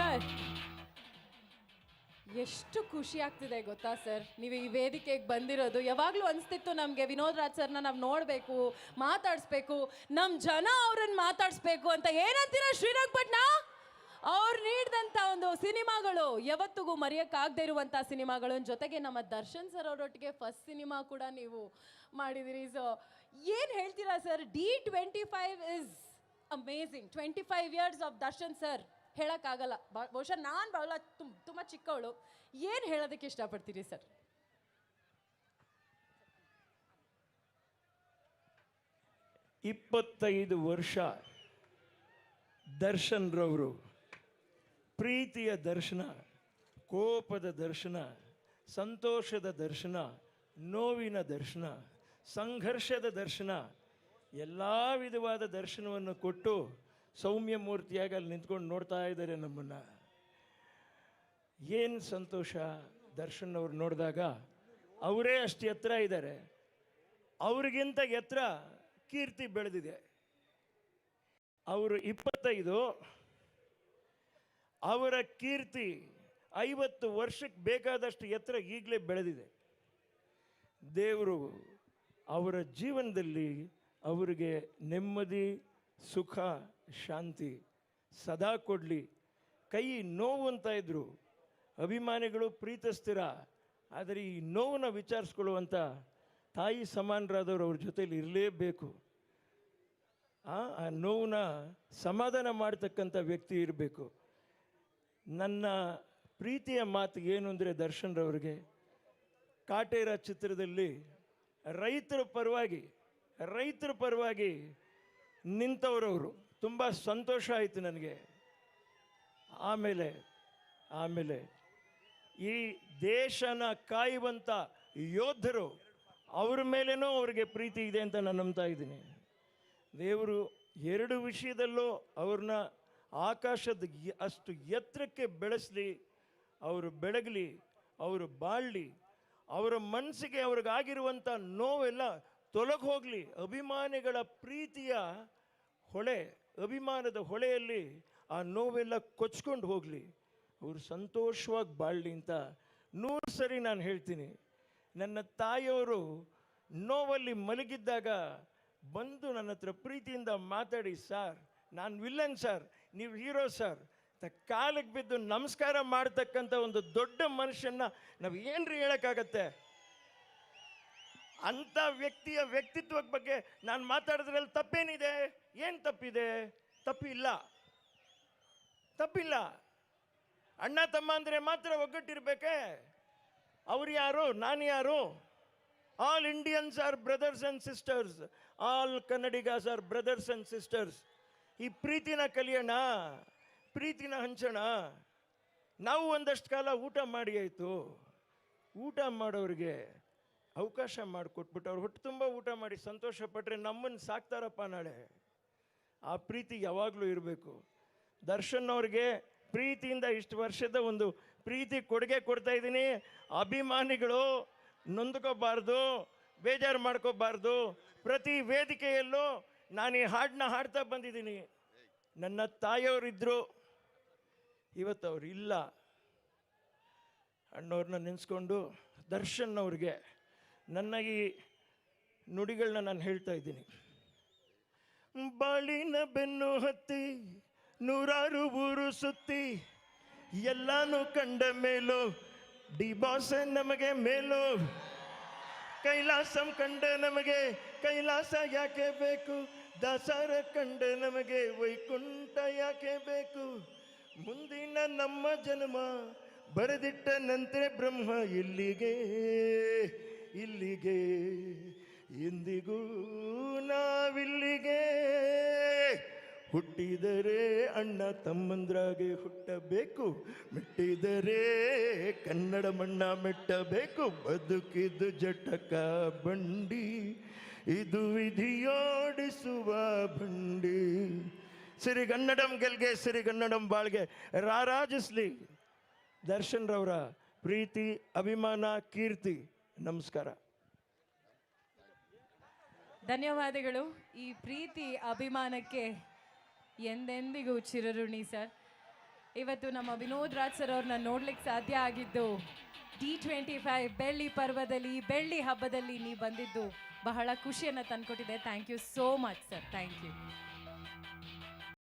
Sir ಎಷ್ಟು ಖುಷಿ ಆಗ್ತಿದೆ ಗೊತ್ತಾ ಸರ್? ನೀವು ಈ ವೇದಿಕೆಗೆ ಬಂದಿರೋದು ಯಾವಾಗಲೂ ಅನಿಸ್ತಿತ್ತು ನಮಗೆ ವಿನೋದ್ ರಾಜ್ ಸರ್ನ ನಾವು ನೋಡಬೇಕು, ಮಾತಾಡಿಸ್ಬೇಕು ನಮ್ಮ ಜನ ಅವ್ರನ್ನ ಮಾತಾಡಿಸ್ಬೇಕು ಅಂತ ಏನಂತೀರ ಶ್ರೀರಂಗಪಟ್ಟಣ ಅವ್ರು ನೀಡಿದಂಥ ಒಂದು ಸಿನಿಮಾಗಳು ಯಾವತ್ತಿಗೂ ಮರೆಯೋಕ್ಕಾಗದೇ ಇರುವಂಥ ಸಿನಿಮಾಗಳು. ಜೊತೆಗೆ ನಮ್ಮ ದರ್ಶನ್ ಸರ್ ಅವರೊಟ್ಟಿಗೆ ಫಸ್ಟ್ ಸಿನಿಮಾ ಕೂಡ ನೀವು ಮಾಡಿದಿರಿ. ಸೊ ಏನು ಹೇಳ್ತೀರಾ sir? D twenty five is amazing twenty five years of Darshan sir. ಹೇಳೋಕ್ಕಾಗಲ್ಲ. ಬಹುಶಃ ನಾನು ಬಹಳ ತುಂಬ ತುಂಬ ಚಿಕ್ಕವಳು. ಏನು ಹೇಳೋದಕ್ಕೆ ಇಷ್ಟಪಡ್ತೀರಿ ಸರ್? ಇಪ್ಪತ್ತೈದು ವರ್ಷ ದರ್ಶನ್ರವರು, ಪ್ರೀತಿಯ ದರ್ಶನ, ಕೋಪದ ದರ್ಶನ, ಸಂತೋಷದ ದರ್ಶನ, ನೋವಿನ ದರ್ಶನ, ಸಂಘರ್ಷದ ದರ್ಶನ, ಎಲ್ಲ ವಿಧವಾದ ದರ್ಶನವನ್ನು ಕೊಟ್ಟು ಸೌಮ್ಯ ಮೂರ್ತಿಯಾಗಿ ಅಲ್ಲಿ ನಿಂತ್ಕೊಂಡು ನೋಡ್ತಾ ಇದ್ದಾರೆ ನಮ್ಮನ್ನು. ಏನು ಸಂತೋಷ ದರ್ಶನ್ ಅವ್ರು ನೋಡಿದಾಗ, ಅವರೇ ಅಷ್ಟು ಎತ್ತರ ಇದ್ದಾರೆ. ಅವ್ರಿಗಿಂತ ಎತ್ತರ ಕೀರ್ತಿ ಬೆಳೆದಿದೆ. ಅವರು ಇಪ್ಪತ್ತೈದು, ಅವರ ಕೀರ್ತಿ ಐವತ್ತು ವರ್ಷಕ್ಕೆ ಬೇಕಾದಷ್ಟು ಎತ್ತರ ಈಗಲೇ ಬೆಳೆದಿದೆ. ದೇವರು ಅವರ ಜೀವನದಲ್ಲಿ ಅವರಿಗೆ ನೆಮ್ಮದಿ, ಸುಖ ಶಾಂತಿ ಸದಾ ಕೊಡಲಿ. ಕೈ ನೋವು ಅಂತ ಇದ್ದರು ಅಭಿಮಾನಿಗಳು ಪ್ರೀತಿಸ್ತೀರ ಆದರೆ ಈ ನೋವನ್ನು ವಿಚಾರಿಸ್ಕೊಳ್ಳುವಂಥ ತಾಯಿ ಸಮಾನರಾದವರು ಅವ್ರ ಜೊತೇಲಿ ಇರಲೇಬೇಕು. ಆ ನೋವನ್ನ ಸಮಾಧಾನ ಮಾಡ್ತಕ್ಕಂಥ ವ್ಯಕ್ತಿ ಇರಬೇಕು. ನನ್ನ ಪ್ರೀತಿಯ ಮಾತು ಏನು ಅಂದರೆ ದರ್ಶನ್ರವ್ರಿಗೆ ಕಾಟೇರ ಚಿತ್ರದಲ್ಲಿ ರೈತರ ಪರವಾಗಿ ರೈತರ ಪರವಾಗಿ ನಿಂತವರವರು. ತುಂಬ ಸಂತೋಷ ಆಯಿತು ನನಗೆ. ಆಮೇಲೆ ಆಮೇಲೆ ಈ ದೇಶನ ಕಾಯುವಂಥ ಯೋಧರು ಅವ್ರ ಮೇಲೇನೂ ಅವ್ರಿಗೆ ಪ್ರೀತಿ ಇದೆ ಅಂತ ನಾನು ನಂಬ್ತಾ ಇದ್ದೀನಿ. ದೇವರು ಎರಡು ವಿಷಯದಲ್ಲೂ ಅವ್ರನ್ನ ಆಕಾಶದ ಅಷ್ಟು ಎತ್ತರಕ್ಕೆ ಬೆಳೆಸಲಿ, ಅವರು ಬೆಳಗಲಿ, ಅವರು ಬಾಳಲಿ, ಅವರ ಮನಸ್ಸಿಗೆ ಅವ್ರಿಗಾಗಿರುವಂಥ ನೋವೆಲ್ಲ ತೊಲಗಿ ಹೋಗಲಿ ಅಭಿಮಾನಿಗಳ ಪ್ರೀತಿಯ ಹೊಳೆ, ಅಭಿಮಾನದ ಹೊಳೆಯಲ್ಲಿ ಆ ನೋವೆಲ್ಲ ಕೊಚ್ಕೊಂಡು ಹೋಗಲಿ. ಅವರು ಸಂತೋಷವಾಗಿ ಬಾಳಲಿ ಅಂತ ನೂರು ಸರಿ ನಾನು ಹೇಳ್ತೀನಿ. ನನ್ನ ತಾಯಿಯವರು ನೋವಲ್ಲಿ ಮಲಗಿದ್ದಾಗ ಬಂದು ನನ್ನ ಹತ್ರ ಪ್ರೀತಿಯಿಂದ ಮಾತಾಡಿ, ಸರ್, ನಾನು ವಿಲ್ಲನ್ ಸರ್, ನೀವು ಹೀರೋ ಸರ್. ಅಂತ ಕಾಲಿಗೆ ಬಿದ್ದು ನಮಸ್ಕಾರ ಮಾಡ್ತಕ್ಕಂಥ ಒಂದು ದೊಡ್ಡ ಮನುಷ್ಯನ್ನ ನಾವು ಏನ್ರಿ ಹೇಳೋಕ್ಕಾಗತ್ತೆ? ಅಂಥ ವ್ಯಕ್ತಿಯ ವ್ಯಕ್ತಿತ್ವದ ಬಗ್ಗೆ ನಾನು ಮಾತಾಡಿದ್ರಲ್ಲಿ ತಪ್ಪೇನಿದೆ? ಏನು ತಪ್ಪಿದೆ? ತಪ್ಪಿಲ್ಲ. ತಪ್ಪಿಲ್ಲ. ಅಣ್ಣ, ತಮ್ಮ ಅಂದರೆ ಮಾತ್ರ ಒಗ್ಗಟ್ಟಿರ್ಬೇಕೆ? ಅವ್ರು ಯಾರು? ನಾನು ಯಾರು? All Indians are brothers and sisters all Kannadigas are brothers and sisters ಈ ಪ್ರೀತಿನ ಕಲಿಯೋಣ. ಪ್ರೀತಿನ ಹಂಚೋಣ. ನಾವು ಒಂದಷ್ಟು ಕಾಲ ಊಟ ಮಾಡಿ ಆಯಿತು. ಊಟ ಮಾಡೋರಿಗೆ ಅವಕಾಶ ಮಾಡಿಕೊಟ್ಬಿಟ್ಟು ಅವ್ರು ಹೊಟ್ಟೆ ತುಂಬ ಊಟ ಮಾಡಿ ಸಂತೋಷ ಪಟ್ಟರೆ ನಮ್ಮನ್ನು ಸಾಕ್ತಾರಪ್ಪ ನಾಳೆ. ಆ ಪ್ರೀತಿ ಯಾವಾಗಲೂ ಇರಬೇಕು. ದರ್ಶನ್ ಅವ್ರಿಗೆ ಪ್ರೀತಿಯಿಂದ ಇಷ್ಟು ವರ್ಷದ ಒಂದು ಪ್ರೀತಿ ಕೊಡುಗೆ ಕೊಡ್ತಾ ಇದ್ದೀನಿ. ಅಭಿಮಾನಿಗಳು ನೊಂದ್ಕೋಬಾರ್ದು, ಬೇಜಾರು ಮಾಡ್ಕೋಬಾರ್ದು. ಪ್ರತಿ ವೇದಿಕೆಯಲ್ಲೂ ನಾನು ಈ ಹಾಡನ್ನ ಹಾಡ್ತಾ ಬಂದಿದ್ದೀನಿ. ನನ್ನ ತಾಯಿಯವರಿದ್ದರು ಇವತ್ತು ಅವರು ಇಲ್ಲ ಅಣ್ಣವ್ರನ್ನ ನೆನೆಸ್ಕೊಂಡು ದರ್ಶನ್ ಅವ್ರಿಗೆ ನನ್ನ ಈ ನುಡಿಗಳನ್ನ ನಾನು ಹೇಳ್ತಾ ಇದ್ದೀನಿ. ಬಾಳಿನ ಬೆನ್ನು ಹತ್ತಿ, ನೂರಾರು ಊರು ಸುತ್ತಿ, ಎಲ್ಲಾನು ಕಂಡ ಮೇಲೋ, ಡಿ ಬಾಸ್ ನಮಗೆ ಮೇಲೋ. ಕೈಲಾಸಂ ಕಂಡ ನಮಗೆ ಕೈಲಾಸ ಯಾಕೆ ಬೇಕು? ದಾಸರ ಕಂಡ ನಮಗೆ ವೈಕುಂಠ ಯಾಕೆ ಬೇಕು? ಮುಂದಿನ ನಮ್ಮ ಜನ್ಮ ಬರೆದಿಟ್ಟ ನಂತರ ಬ್ರಹ್ಮ ಇಲ್ಲಿಗೆ ಇಲ್ಲಿಗೆ, ಇಂದಿಗೂ ನಾವಿಲ್ಲಿಗೆ. ಹುಟ್ಟಿದರೆ ಅಣ್ಣ ತಮ್ಮಂದ್ರಾಗೆ ಹುಟ್ಟಬೇಕು, ಮೆಟ್ಟಿದರೆ ಕನ್ನಡ ಮಣ್ಣ ಮೆಟ್ಟಬೇಕು. ಬದುಕಿದು ಜಟಕ ಬಂಡಿ, ಇದು ವಿಧಿಯೋಡಿಸುವ ಬಂಡಿ. ಸಿರಿಗನ್ನಡಂ ಗೆಲ್ಗೆ, ಸಿರಿಗನ್ನಡಂ ಬಾಳ್ಗೆ, ರಾರಾಜಿಸ್ಲಿ. ದರ್ಶನ್ ರವರ ಪ್ರೀತಿ, ಅಭಿಮಾನ, ಕೀರ್ತಿ. ನಮಸ್ಕಾರ. ಧನ್ಯವಾದಗಳು. ಈ ಪ್ರೀತಿ ಅಭಿಮಾನಕ್ಕೆ ಎಂದೆಂದಿಗೂ ಚಿರಋಣಿ, ಸರ್. ಇವತ್ತು ನಮ್ಮ ವಿನೋದ್ ರಾಜ್ ಸರ್ ಅವ್ರನ್ನ ನೋಡ್ಲಿಕ್ಕೆ ಸಾಧ್ಯ ಆಗಿದ್ದು ಡಿ ಟ್ವೆಂಟಿ ಫೈವ್ ಬೆಳ್ಳಿ ಪರ್ವದಲ್ಲಿ, ಬೆಳ್ಳಿ ಹಬ್ಬದಲ್ಲಿ ನೀವು ಬಂದಿದ್ದು ಬಹಳ ಖುಷಿಯನ್ನು ತಂದುಕೊಟ್ಟಿದೆ. Thank you so much sir thank you